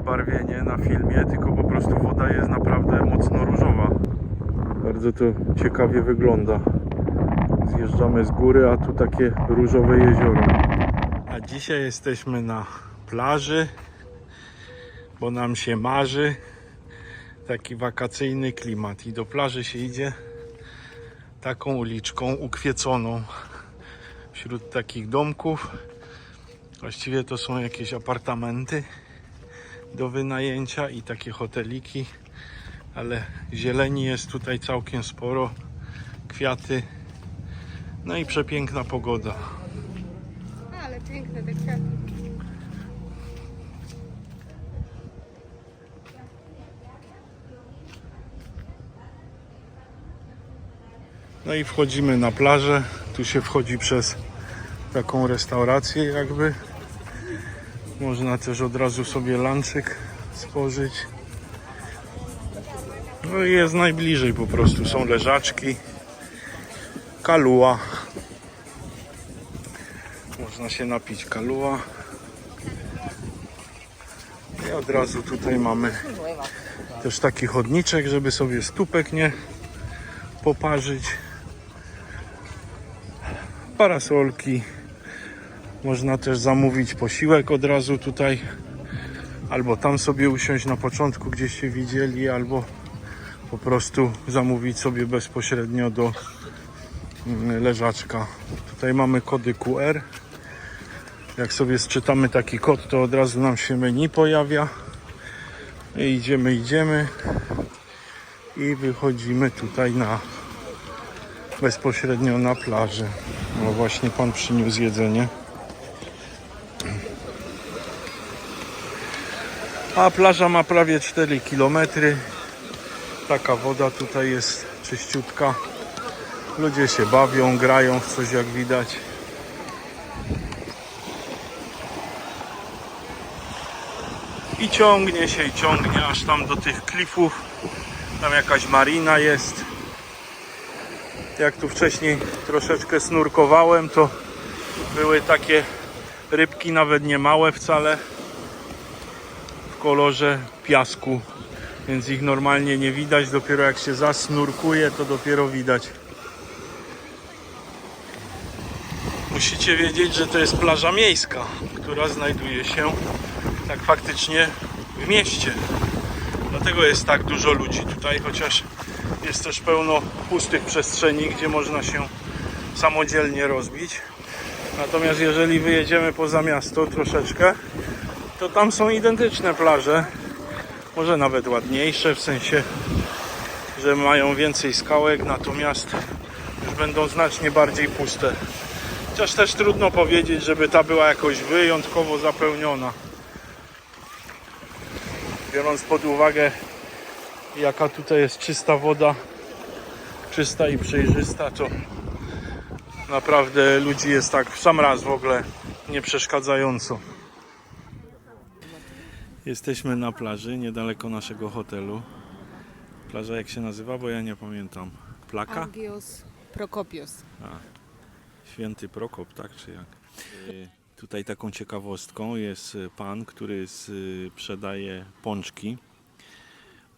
przebarwienie na filmie, tylko po prostu woda jest naprawdę mocno różowa. Bardzo to ciekawie wygląda. Zjeżdżamy z góry, a tu takie różowe jezioro. A dzisiaj jesteśmy na plaży, bo nam się marzy taki wakacyjny klimat i do plaży się idzie taką uliczką ukwieconą wśród takich domków. Właściwie to są jakieś apartamenty do wynajęcia i takie hoteliki, ale zieleni jest tutaj całkiem sporo, kwiaty, no i przepiękna pogoda. Ale piękne te kwiaty. No i wchodzimy na plażę. Tu się wchodzi przez taką restaurację jakby. Można też od razu sobie lunchek spożyć. No i jest najbliżej po prostu. Są leżaczki, kaluła. Można się napić kaluła. I od razu tutaj mamy też taki chodniczek, żeby sobie stópek nie poparzyć. Parasolki. Można też zamówić posiłek od razu tutaj. Albo tam sobie usiąść na początku, gdzieś się widzieli, albo po prostu zamówić sobie bezpośrednio do mm, leżaczka. Tutaj mamy kody QR. Jak sobie sczytamy taki kod, to od razu nam się menu pojawia. I idziemy, idziemy i wychodzimy tutaj na bezpośrednio na plażę. No właśnie pan przyniósł jedzenie. A plaża ma prawie 4 km. Taka woda tutaj jest czyściutka. Ludzie się bawią, grają w coś jak widać. I ciągnie się i ciągnie aż tam do tych klifów. Tam jakaś marina jest. Jak tu wcześniej troszeczkę snurkowałem, to były takie rybki, nawet nie małe wcale, kolorze piasku. Więc ich normalnie nie widać. Dopiero jak się zasnurkuje, to dopiero widać. Musicie wiedzieć, że to jest plaża miejska, która znajduje się tak faktycznie w mieście. Dlatego jest tak dużo ludzi tutaj, chociaż jest też pełno pustych przestrzeni, gdzie można się samodzielnie rozbić. Natomiast jeżeli wyjedziemy poza miasto troszeczkę, to tam są identyczne plaże, może nawet ładniejsze, w sensie, że mają więcej skałek, natomiast już będą znacznie bardziej puste. Chociaż też trudno powiedzieć, żeby ta była jakoś wyjątkowo zapełniona biorąc pod uwagę jaka tutaj jest czysta woda, czysta i przejrzysta, to naprawdę ludzi jest tak w sam raz w ogóle nie przeszkadzająco. Jesteśmy na plaży niedaleko naszego hotelu. Plaża jak się nazywa, bo ja nie pamiętam. Plaka? Agios Prokopios. Święty Prokop, tak czy jak? Y, Tutaj taką ciekawostką jest pan, który sprzedaje pączki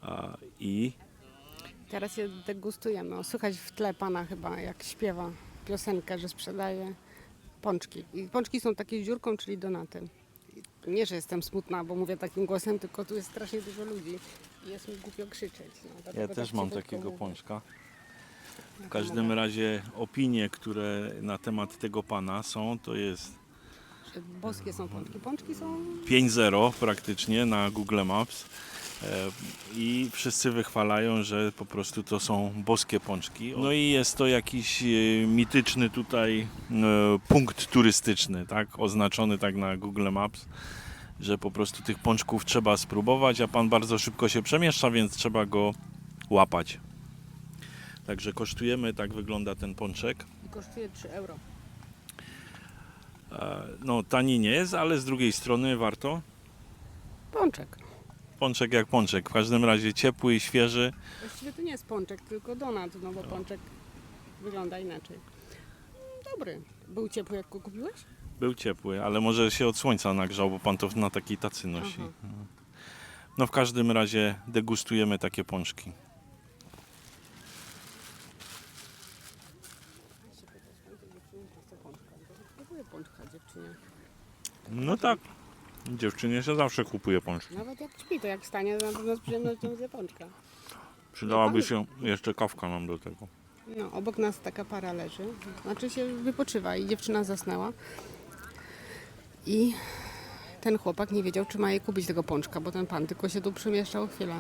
a, i Teraz je degustujemy. O, słychać w tle pana chyba, jak śpiewa piosenkę, że sprzedaje pączki. I pączki są takie z dziurką, czyli donaty. Nie, że jestem smutna, bo mówię takim głosem, tylko tu jest strasznie dużo ludzi i jest mi głupio krzyczeć. No, ja dlatego też tak mam cichutko takiego mówię. pączka. W każdym razie opinie, które na temat tego pana są, to jest Boskie są pączki. Pączki są 5.0 praktycznie na Google Maps. E, I wszyscy wychwalają, że po prostu to są boskie pączki. No i jest to jakiś e, mityczny tutaj e, punkt turystyczny, tak? Oznaczony tak na Google Maps, że po prostu tych pączków trzeba spróbować, a pan bardzo szybko się przemieszcza, więc trzeba go łapać. Także kosztujemy, tak wygląda ten pączek. i kosztuje 3 euro. No tani nie jest, ale z drugiej strony warto. Pączek. Pączek jak pączek, w każdym razie ciepły i świeży. Właściwie to nie jest pączek, tylko donat, no bo pączek wygląda inaczej. Dobry. Był ciepły jak go kupiłeś? Był ciepły, ale może się od słońca nagrzał, bo pan to na takiej tacy nosi. Aha. No w każdym razie degustujemy takie pączki. Pączka dziewczynie. No tak. Dziewczynie się zawsze kupuje pączki. Nawet jak śpi, to jak wstanie, to na pewno z przyjemnością zje pączka. Przydałaby się jeszcze kawka nam do tego. No, obok nas taka para leży, znaczy się wypoczywa i dziewczyna zasnęła. I ten chłopak nie wiedział, czy ma jej kupić tego pączka, bo ten pan tylko się tu przemieszczał chwilę.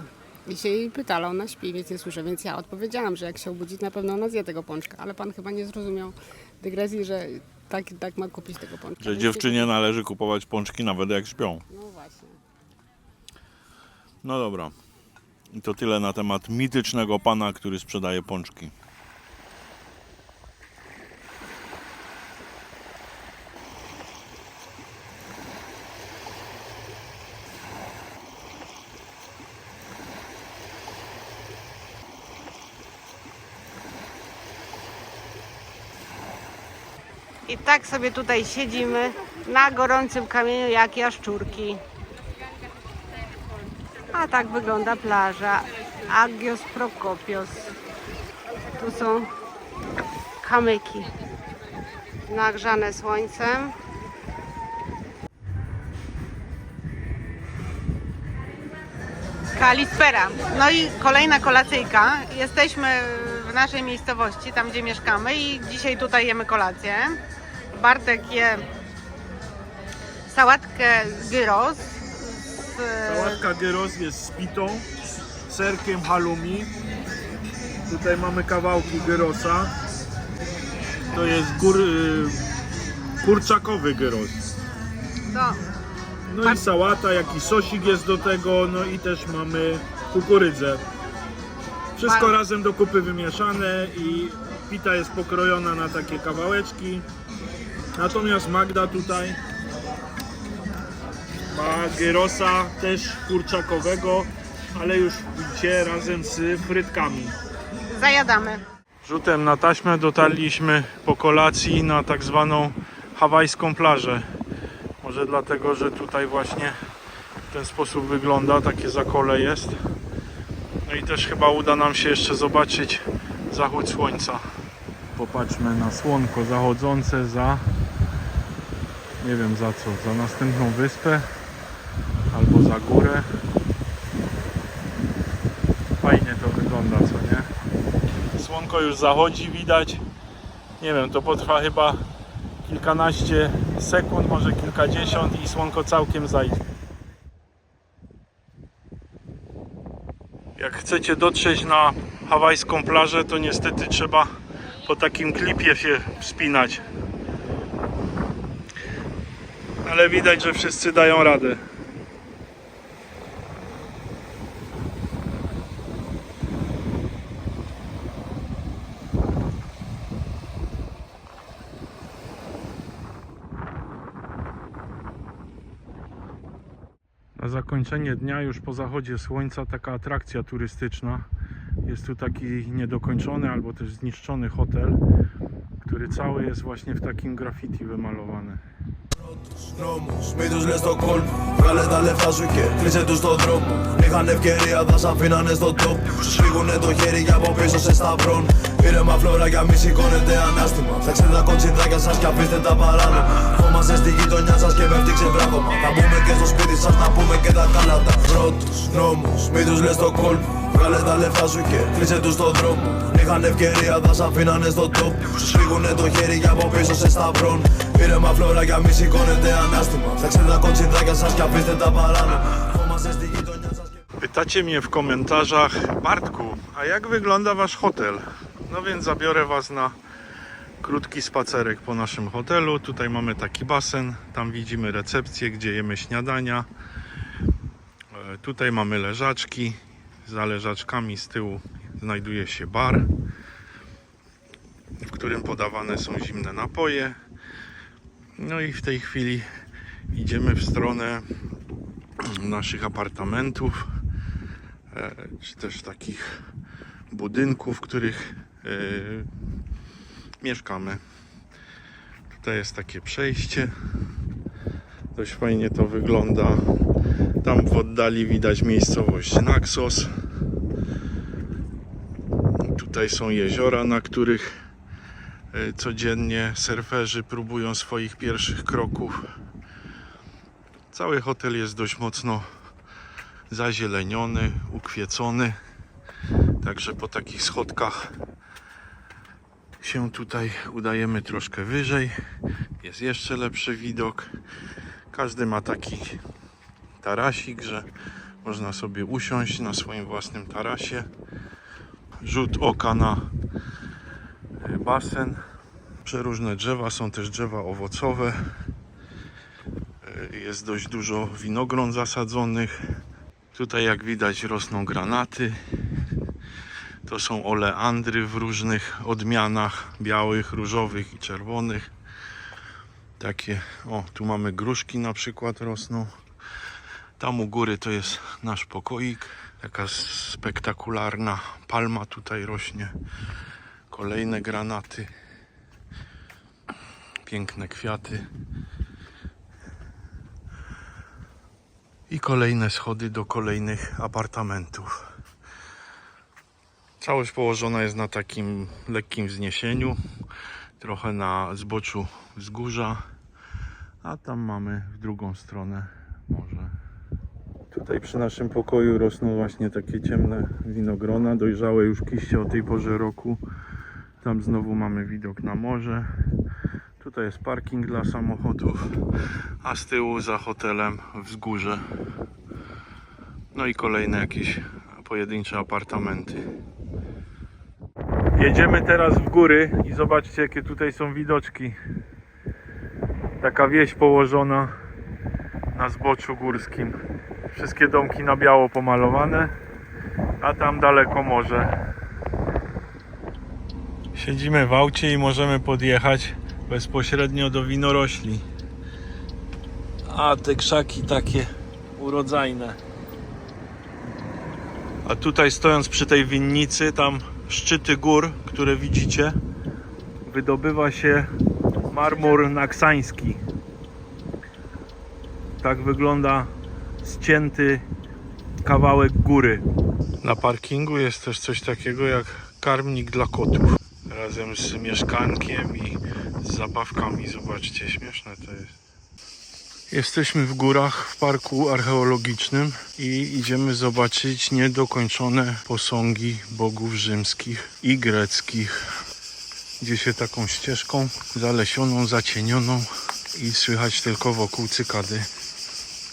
I się jej pytała, ona śpi, więc nie słyszę, więc ja odpowiedziałam, że jak się obudzi, na pewno ona zje tego pączka, ale pan chyba nie zrozumiał dygresji, że tak, tak ma kupić tego pączka. Że dziewczynie należy kupować pączki nawet jak śpią. No właśnie. No dobra. I to tyle na temat mitycznego pana, który sprzedaje pączki. I tak sobie tutaj siedzimy na gorącym kamieniu jak jaszczurki. A tak wygląda plaża Agios Prokopios. Tu są kamyki nagrzane słońcem. Kalispera. No i kolejna kolacyjka. Jesteśmy w naszej miejscowości, tam gdzie mieszkamy i dzisiaj tutaj jemy kolację. Bartek je sałatkę gyros z Sałatka gyros jest z pitą, serkiem halloumi. Tutaj mamy kawałki gyrosa. To jest gór, y, kurczakowy gyros. no, No i sałata, jaki sosik jest do tego, no i też mamy kukurydzę. Wszystko razem do kupy wymieszane i pita jest pokrojona na takie kawałeczki. Natomiast Magda tutaj ma gyrosa też kurczakowego, ale już widzicie razem z frytkami. zajadamy. Rzutem na taśmę dotarliśmy po kolacji na tak zwaną hawajską plażę. Może dlatego, że tutaj właśnie w ten sposób wygląda, takie zakole jest. No i też chyba uda nam się jeszcze zobaczyć zachód słońca. Popatrzmy na słonko zachodzące za nie wiem za co, za następną wyspę albo za górę. Fajnie to wygląda, co nie? Słonko już zachodzi, widać. Nie wiem, to potrwa chyba kilkanaście sekund, może kilkadziesiąt i słonko całkiem zajdzie. Jak chcecie dotrzeć na hawajską plażę, to niestety trzeba po takim klipie się wspinać. Ale widać, że wszyscy dają radę. Na zakończenie dnia, już po zachodzie słońca, taka atrakcja turystyczna. Jest tu taki niedokończony albo też zniszczony hotel, który cały jest właśnie w takim graffiti wymalowany. Νόμους, μύθους λες στο κόλπο. Βγάλε τα λεφτά σου και κλείσε τους στον τρόπο Είχαν ευκαιρία, θα σ' αφήνανε στον τόπο. Σου σφίγουνε το χέρι και από πίσω σε σταυρών Ήρεμα φλόρα για μη σηκώνετε ανάστημα. Φτιάξτε τα κοτσιδάκια σας και αφήστε τα παράνομα. Φόμαστε στη γειτονιά σας και με φτύξε βράχωμα. Θα μπούμε και στο σπίτι σας να πούμε και τα κάλατα Πρώτους νόμους, μύθους λες στο κόλπο Βγάλε τα λεφτά σου και κλείσε τους στον τρόπο Είχαν ευκαιρία, θα σ' αφήνανε στον τόπο Σου σφίγουνε το χέρι και από πίσω σε σταυρών Ήρεμα φλόρα για μη σηκώνετε ανάστημα Φτιάξτε τα κοτσιδάκια σας και αφήστε τα παράνομα Φόμαστε στη γειτονιά σας και... Pytacie mnie w komentarzach, Bartku, a jak wygląda wasz hotel? No więc zabiorę was na krótki spacerek po naszym hotelu. Tutaj mamy taki basen, tam widzimy recepcję, gdzie jemy śniadania. E, Tutaj mamy leżaczki. za leżaczkami z tyłu znajduje się bar, w którym podawane są zimne napoje. No i w tej chwili idziemy w stronę naszych apartamentów, e, czy też takich budynków, w których e, mieszkamy. Tutaj jest takie przejście. Dość fajnie to wygląda. Tam w oddali widać miejscowość Naxos. Tutaj są jeziora, na których e, codziennie surferzy próbują swoich pierwszych kroków. Cały hotel jest dość mocno zazieleniony, ukwiecony. Także po takich schodkach się tutaj udajemy troszkę wyżej. Jest jeszcze lepszy widok. Każdy ma taki tarasik, że można sobie usiąść na swoim własnym tarasie. Rzut oka na e, basen. Przeróżne drzewa, są też drzewa owocowe. E, Jest dość dużo winogron zasadzonych. Tutaj jak widać rosną granaty. To są oleandry w różnych odmianach, białych, różowych i czerwonych. Takie, o tu mamy gruszki na przykład rosną. Tam u góry to jest nasz pokoik. Taka spektakularna palma tutaj rośnie. Kolejne granaty. Piękne kwiaty. I kolejne schody do kolejnych apartamentów. Całość położona jest na takim lekkim wzniesieniu, trochę na zboczu wzgórza, a tam mamy w drugą stronę morze. Tutaj przy naszym pokoju rosną właśnie takie ciemne winogrona, dojrzałe już kiście o tej porze roku. Tam znowu mamy widok na morze. Tutaj jest parking dla samochodów, a z tyłu za hotelem wzgórze. No i kolejne jakieś pojedyncze apartamenty. Jedziemy teraz w góry i zobaczcie jakie tutaj są widoczki. Taka wieś położona na zboczu górskim. Wszystkie domki na biało pomalowane, a tam daleko morze. Siedzimy w aucie i możemy podjechać bezpośrednio do winorośli. A te krzaki takie urodzajne. A tutaj stojąc przy tej winnicy, tam szczyty gór, które widzicie, wydobywa się marmur naksański. Tak wygląda ścięty kawałek góry. Na parkingu jest też coś takiego jak karmnik dla kotów. Razem z mieszkankiem i z zabawkami. Zobaczcie, śmieszne to jest. Jesteśmy w górach w parku archeologicznym i idziemy zobaczyć niedokończone posągi bogów rzymskich i greckich. Gdzie się taką ścieżką zalesioną, zacienioną i słychać tylko wokół cykady.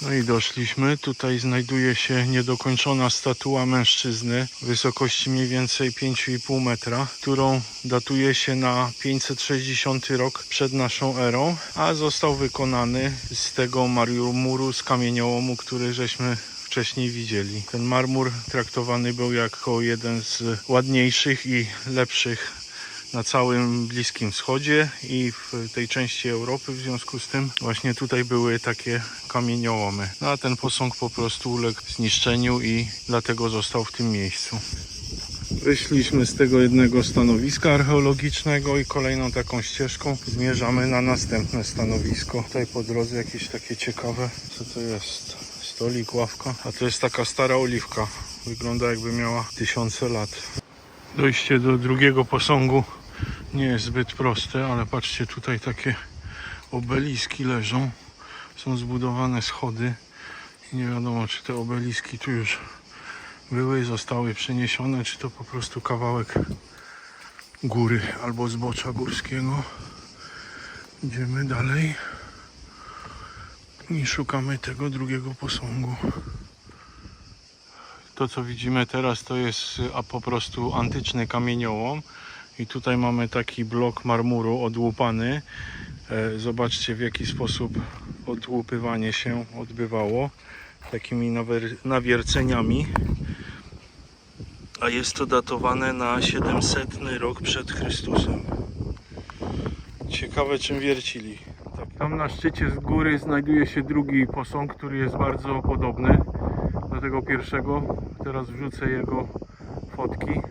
No i doszliśmy. Tutaj znajduje się niedokończona statua mężczyzny wysokości mniej więcej 5,5 metra, którą datuje się na 560 rok przed naszą erą, a został wykonany z tego marmuru z kamieniołomu, który żeśmy wcześniej widzieli. Ten marmur traktowany był jako jeden z ładniejszych i lepszych na całym Bliskim Wschodzie i w tej części Europy. W związku z tym właśnie tutaj były takie kamieniołomy. No a ten posąg po prostu uległ zniszczeniu i dlatego został w tym miejscu. Wyszliśmy z tego jednego stanowiska archeologicznego i kolejną taką ścieżką zmierzamy na następne stanowisko. Tutaj po drodze jakieś takie ciekawe, co to jest? Stolik, ławka, a to jest taka stara oliwka. Wygląda jakby miała tysiące lat. Dojście do drugiego posągu nie jest zbyt proste, ale patrzcie, tutaj takie obeliski leżą. Są zbudowane schody. I nie wiadomo, czy te obeliski tu już były, zostały przeniesione, czy to po prostu kawałek góry albo zbocza górskiego. Idziemy dalej i szukamy tego drugiego posągu. To co widzimy teraz to jest a po prostu antyczny kamieniołom i tutaj mamy taki blok marmuru odłupany. E, Zobaczcie w jaki sposób odłupywanie się odbywało takimi nawierceniami. A jest to datowane na 700 rok przed Chrystusem. Ciekawe czym wiercili. Tam na szczycie z góry znajduje się drugi posąg, który jest bardzo podobny do tego pierwszego. Teraz wrzucę jego fotki.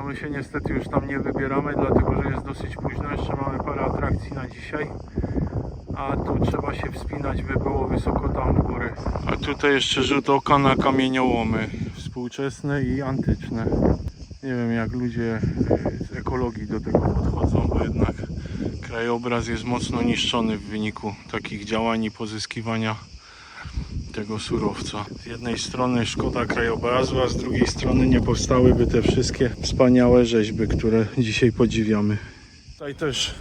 No my się niestety już tam nie wybieramy, dlatego że jest dosyć późno. Jeszcze mamy parę atrakcji na dzisiaj. a tu trzeba się wspinać, by było wysoko tam w góry. A tutaj jeszcze rzut oka na kamieniołomy współczesne i antyczne. Nie wiem jak ludzie z ekologii do tego podchodzą, bo jednak krajobraz jest mocno niszczony w wyniku takich działań i pozyskiwania tego surowca. Z jednej strony szkoda krajobrazu, a z drugiej strony nie powstałyby te wszystkie wspaniałe rzeźby, które dzisiaj podziwiamy. Tutaj też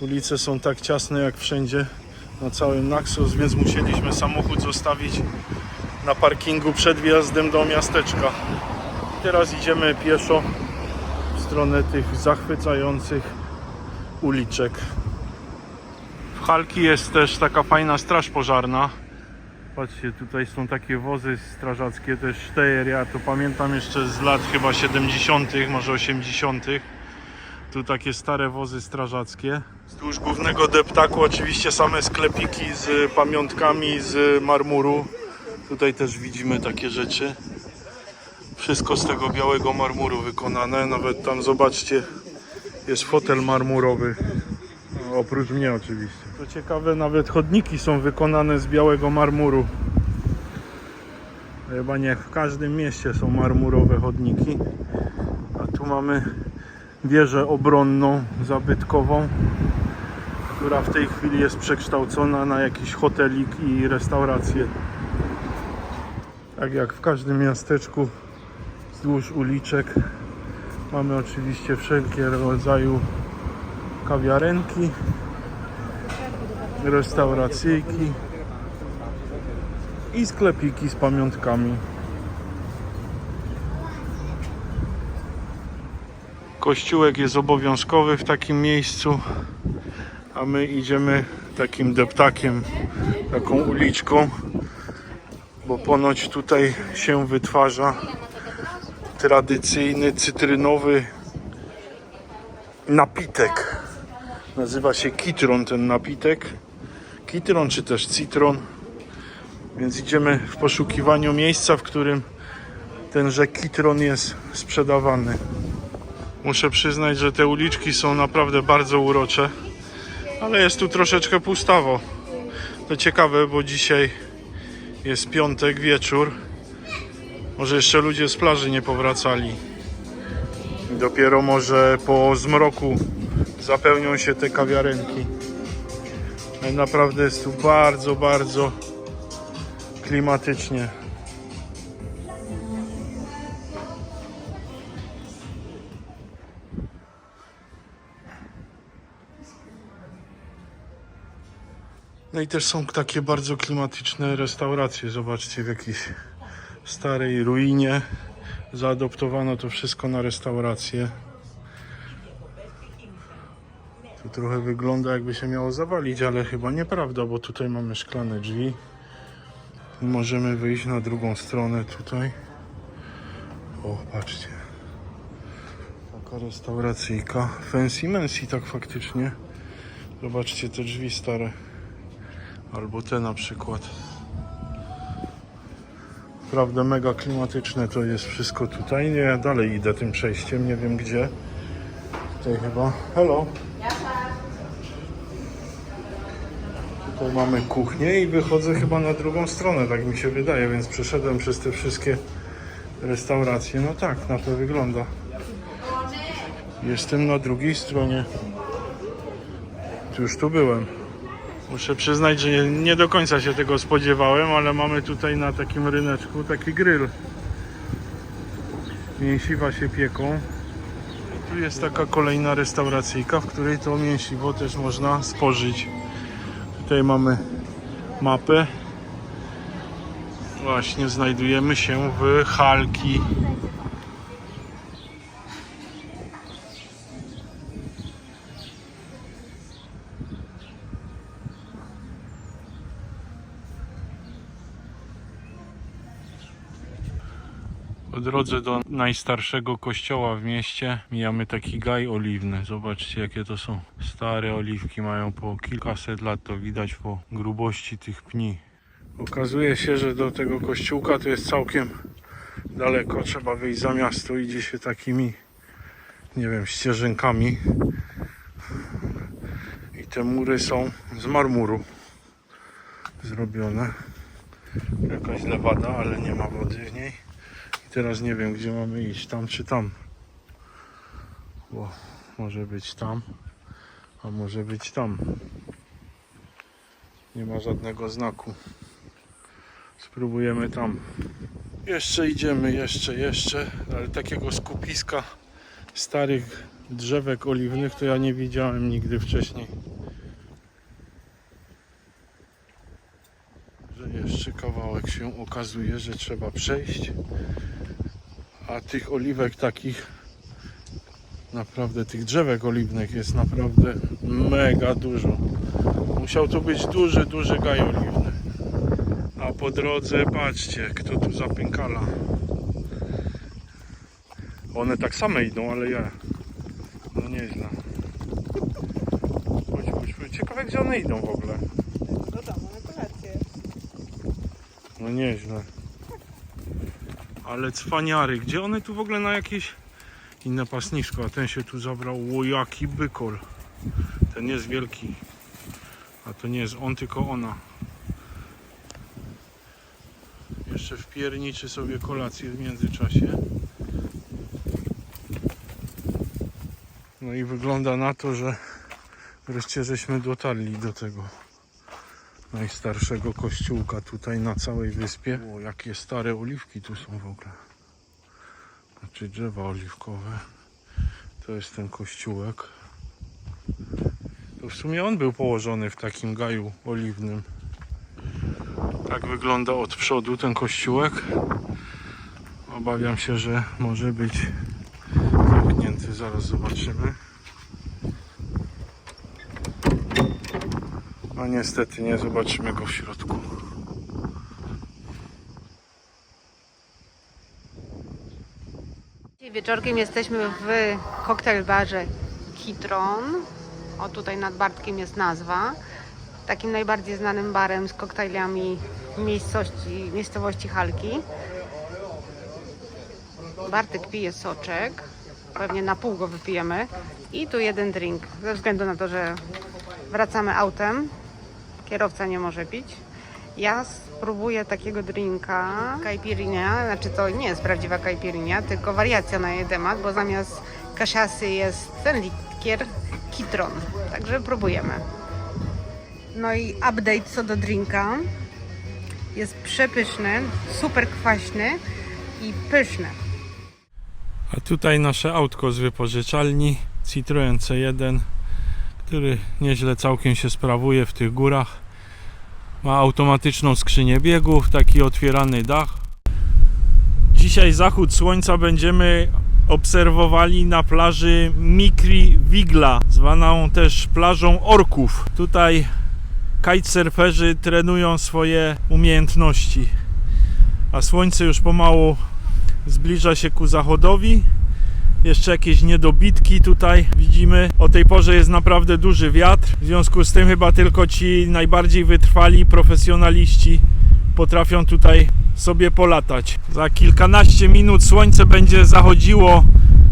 ulice są tak ciasne jak wszędzie na całym Naxos, więc musieliśmy samochód zostawić na parkingu przed wjazdem do miasteczka. Teraz idziemy pieszo w stronę tych zachwycających uliczek. W Halki jest też taka fajna straż pożarna. Patrzcie, tutaj są takie wozy strażackie, też Steyr, ja to pamiętam jeszcze z lat chyba 70., może 80. Tu takie stare wozy strażackie. Wzdłuż głównego deptaku oczywiście same sklepiki z pamiątkami z marmuru. Tutaj też widzimy takie rzeczy. Wszystko z tego białego marmuru wykonane. Nawet tam zobaczcie, jest fotel marmurowy. Oprócz mnie oczywiście. To ciekawe, nawet chodniki są wykonane z białego marmuru. Chyba nie w każdym mieście są marmurowe chodniki. A tu mamy wieżę obronną, zabytkową, która w tej chwili jest przekształcona na jakiś hotelik i restaurację. Tak jak w każdym miasteczku wzdłuż uliczek mamy oczywiście wszelkie rodzaju kawiarenki, restauracyjki i sklepiki z pamiątkami. Kościółek jest obowiązkowy w takim miejscu, a my idziemy takim deptakiem, taką uliczką, bo ponoć tutaj się wytwarza tradycyjny cytrynowy napitek. Nazywa się kitron ten napitek. Kitron czy też citron. Więc idziemy w poszukiwaniu miejsca, w którym tenże kitron jest sprzedawany. Muszę przyznać, że te uliczki są naprawdę bardzo urocze, ale jest tu troszeczkę pustawo. To ciekawe, bo dzisiaj jest piątek, wieczór. Może jeszcze ludzie z plaży nie powracali. Dopiero może po zmroku zapełnią się te kawiarenki. Naprawdę jest tu bardzo, bardzo klimatycznie. No i też są takie bardzo klimatyczne restauracje. Zobaczcie, w jakiejś starej ruinie zaadoptowano to wszystko na restaurację. Tu trochę wygląda jakby się miało zawalić, ale chyba nieprawda, bo tutaj mamy szklane drzwi. Możemy wyjść na drugą stronę tutaj. O, patrzcie. Taka restauracyjka. Fancy Mancy tak faktycznie. Zobaczcie te drzwi stare. Albo te na przykład. Naprawdę mega klimatyczne to jest wszystko tutaj. Nie, ja dalej idę tym przejściem, nie wiem gdzie. Tutaj chyba. Hello. Tutaj mamy kuchnię i wychodzę chyba na drugą stronę, tak mi się wydaje, więc przeszedłem przez te wszystkie restauracje. No tak, na to wygląda. Jestem na drugiej stronie. Już tu byłem. Muszę przyznać, że nie, nie do końca się tego spodziewałem, ale mamy tutaj na takim ryneczku taki grill. Mięsiwa się pieką. Tu jest taka kolejna restauracyjka, w której to mięsiwo też można spożyć. Tutaj mamy mapę. Właśnie znajdujemy się w Halki. Po drodze do najstarszego kościoła w mieście mijamy taki gaj oliwny. Zobaczcie jakie to są stare oliwki, mają po kilkaset lat, to widać po grubości tych pni. Okazuje się, że do tego kościółka to jest całkiem daleko. Trzeba wyjść za miasto, idzie się takimi, nie wiem, ścieżynkami. I te mury są z marmuru. zrobione. Jakaś lewada, ale nie ma wody w niej. Teraz nie wiem, gdzie mamy iść, tam czy tam. Bo może być tam, a może być tam. Nie ma żadnego znaku. Spróbujemy tam. Jeszcze idziemy, jeszcze, jeszcze, ale takiego skupiska starych drzewek oliwnych to ja nie widziałem nigdy wcześniej. Że jeszcze kawałek się okazuje, że trzeba przejść. A tych oliwek takich, naprawdę tych drzewek oliwnych jest naprawdę mega dużo. Musiał to być duży, duży gaj oliwny. A po drodze, patrzcie, kto tu zapękala. One tak same idą, ale ja. No nieźle. Chodź, chodź, chodź. Ciekawe gdzie one idą w ogóle. Do domu na kolację. No nieźle. Ale cwaniary, gdzie one tu w ogóle na jakieś inne pasnisko, a ten się tu zabrał. O jaki bykol. Ten jest wielki. A to nie jest on, tylko ona. Jeszcze wpierniczy sobie kolację w międzyczasie. No i wygląda na to, że wreszcie żeśmy dotarli do tego najstarszego kościółka tutaj na całej wyspie. O, jakie stare oliwki tu są w ogóle. Znaczy drzewa oliwkowe. To jest ten kościółek. To w sumie on był położony w takim gaju oliwnym. Tak wygląda od przodu ten kościółek. Obawiam się, że może być zamknięty. Zaraz zobaczymy. No niestety nie zobaczymy go w środku. Dzisiaj wieczorkiem jesteśmy w koktajl barze Kitron. O tutaj nad Bartkiem jest nazwa. Takim najbardziej znanym barem z koktajlami w miejscowości, miejscowości Halki. Bartek pije soczek. Pewnie na pół go wypijemy. I tu jeden drink. Ze względu na to, że wracamy autem. Kierowca nie może pić. Ja spróbuję takiego drinka, caipirinha, znaczy to nie jest prawdziwa caipirinha, tylko wariacja na jej temat, bo zamiast kaszasy jest ten likier Kitron. Także próbujemy. No i update co do drinka. Jest przepyszny, super kwaśny i pyszny. A tutaj nasze autko z wypożyczalni Citroen C1, który nieźle całkiem się sprawuje w tych górach. Ma automatyczną skrzynię biegów, taki otwierany dach. Dzisiaj zachód słońca będziemy obserwowali na plaży Mikri Wigla, zwaną też plażą orków. Tutaj kitesurferzy trenują swoje umiejętności. A słońce już pomału zbliża się ku zachodowi. Jeszcze jakieś niedobitki tutaj widzimy. O tej porze jest naprawdę duży wiatr. W związku z tym chyba tylko ci najbardziej wytrwali profesjonaliści potrafią tutaj sobie polatać. Za kilkanaście minut słońce będzie zachodziło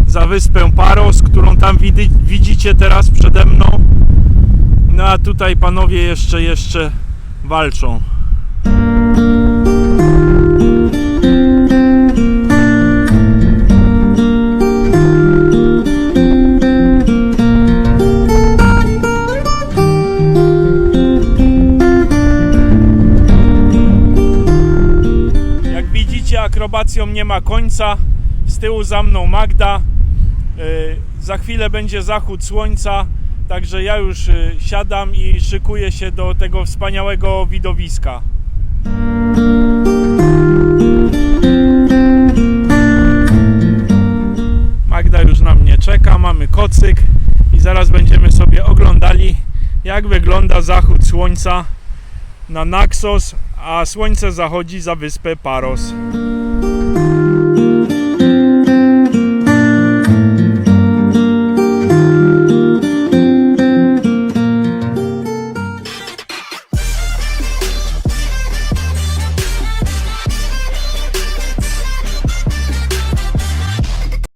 za wyspę Paros, którą tam widzicie teraz przede mną. No a tutaj panowie jeszcze jeszcze walczą. Akrobacją nie ma końca. Z tyłu za mną Magda. Yy, Za chwilę będzie zachód słońca, także ja już yy, siadam i szykuję się do tego wspaniałego widowiska. Magda już na mnie czeka, mamy kocyk i zaraz będziemy sobie oglądali, jak wygląda zachód słońca na Naxos, a słońce zachodzi za wyspę Paros.